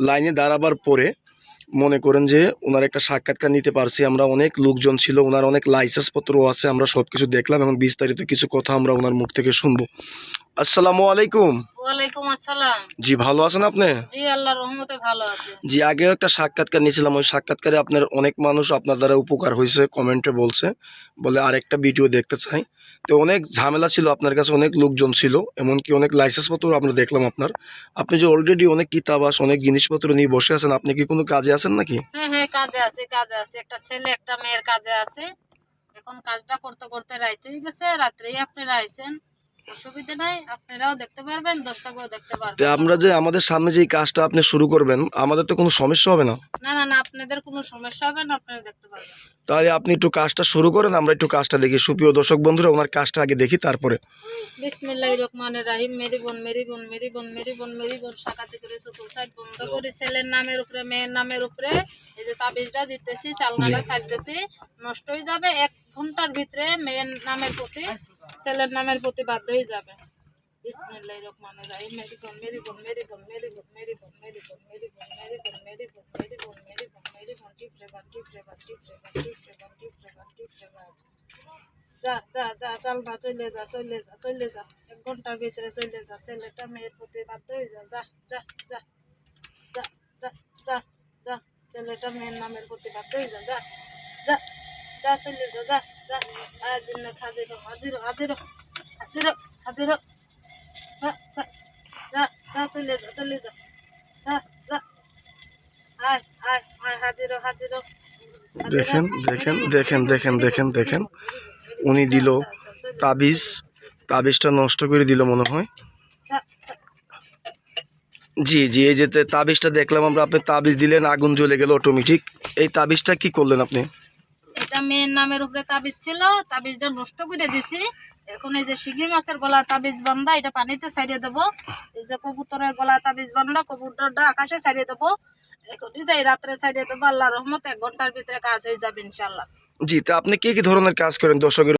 লাইনে দাঁড়াবার পরে মনে করেন যে ওনার একটা সাক্ষাৎকার নিতে পারছি। আমরা অনেক লোকজন ছিল ওনার অনেক লাইসেন্স পত্রও আছে আমরা সব কিছু দেখলাম এবং বিস্তারিত কিছু কথা আমরা ওনার মুখ থেকে শুনব। আসসালামু আলাইকুম। জি ভালো আছেন আপনি? জি আগেও একটা সাক্ষাৎকার নিয়েছিলাম। ওই সাক্ষাৎকারে আপনার অনেক মানুষ আপনার দ্বারা উপকার হয়েছে কমেন্টে বলছে। বলে আরেকটা ভিডিও দেখতে চাই। তো অনেক ঝামেলা ছিল আপনার কাছে, অনেক লোকজন ছিল, এমনকি অনেক লাইসেন্সপত্র আমরা দেখলাম আপনার। আপনি যে অলরেডি অনেক কিতাব কিতাবাস অনেক জিনিসপত্র নিয়ে বসে আছেন, আপনি কি কোনো কাজে আছেন নাকি? হ্যাঁ হ্যাঁ কাজে আছে কাজে আছে। একটা ছেলে, একটা মেয়ের কাজে আছে। এখন কাজটা করতে করতে রাইতে গেছে, রাত্রেই আপনি আইছেন অসুবিধা নাই আপনারাও দেখতে পারবেন দর্শকও দেখতে পারবেন। আমরা যে আমাদের সামনে যে কাজটা আপনি শুরু করবেন আমাদের তো কোনো সমস্যা হবে না? না না না আপনাদের কোনো সমস্যা হবে না আপনারা দেখতে পারবেন। তাহলে আপনি একটু কাজটা শুরু করেন আমরা একটু কাজটা দেখি। সুপ্রিয় দর্শক বন্ধুরা ওনার কাজটা আগে দেখি তারপরে। বিসমিল্লাহ রহমানের রাহিম মেরি বোন মেরি বোন মেরি বোন মেরি বোন মেরি বোন শাখাতে করে চতুর সাইড বন্ধ করে ছেলের নামের উপরে মেয়ের নামের উপরে এই যে তাবিজটা দিতেছি চালনাটা ছাড়তেছি নষ্ট হয়ে যাবে। এক ঘণ্টার ভিতরে মেয়ের নামের প্রতি ছেলের নামের প্রতি বাধ্য হয়ে যাবে বিসমিল্লাহ রহমানের রাহিম মেরি বোন মেরি বোন মেরি বোন মেরি বোন মেরি বোন মেরি বোন মেরি বোন মেরি বোন মেরি বোন মেরি বোন মেরি বোন মেরি বোন টিপ রেবান টিপ রেবান টিপ রেবান টিপ রেবান টিপ রেবান টিপ রেবান যা যা যা চল না চলে যা চলে যা চলে যা এক ঘণ্টার ভিতরে চলে যা ছেলেটা মেয়ের প্রতি বাধ্য হয়ে যা যা যা যা যা যা যা যা ছেলেটা মেয়ের নামের প্রতি বাধ্য হয়ে যা যা যা যা চলে যা যা দেখেন দেখেন দেখেন দেখেন দেখেন দেখেন। উনি দিল তাবিজ। তাবিজটা নষ্ট করে দিল মনে হয়। জি জি, এই যেতে তাবিজটা দেখলাম আমরা, আপনি তাবিজ দিলেন, আগুন জ্বলে গেল অটোমেটিক এই তাবিজটা কি করলেন আপনি? এটা মেয়ের নামের উপরে তাবিজ ছিল, তাবিজটা নষ্ট করে দিছি। এখন এই যে শিগি মাছের গলা তাবিজ বান্ধা, এটা পানিতে ছাড়িয়ে দেবো। এই যে কবুতরের গলা তাবিজ বান্ধা, কবুতরটা আকাশে ছাড়িয়ে দেবো। এখনই যাই রাত্রে ছাড়িয়ে দেবো। আল্লাহ রহমত এক ঘণ্টার ভিতরে কাজ হয়ে যাবে ইনশাল্লাহ জি, তা আপনি কি কি ধরনের কাজ করেন দর্শকের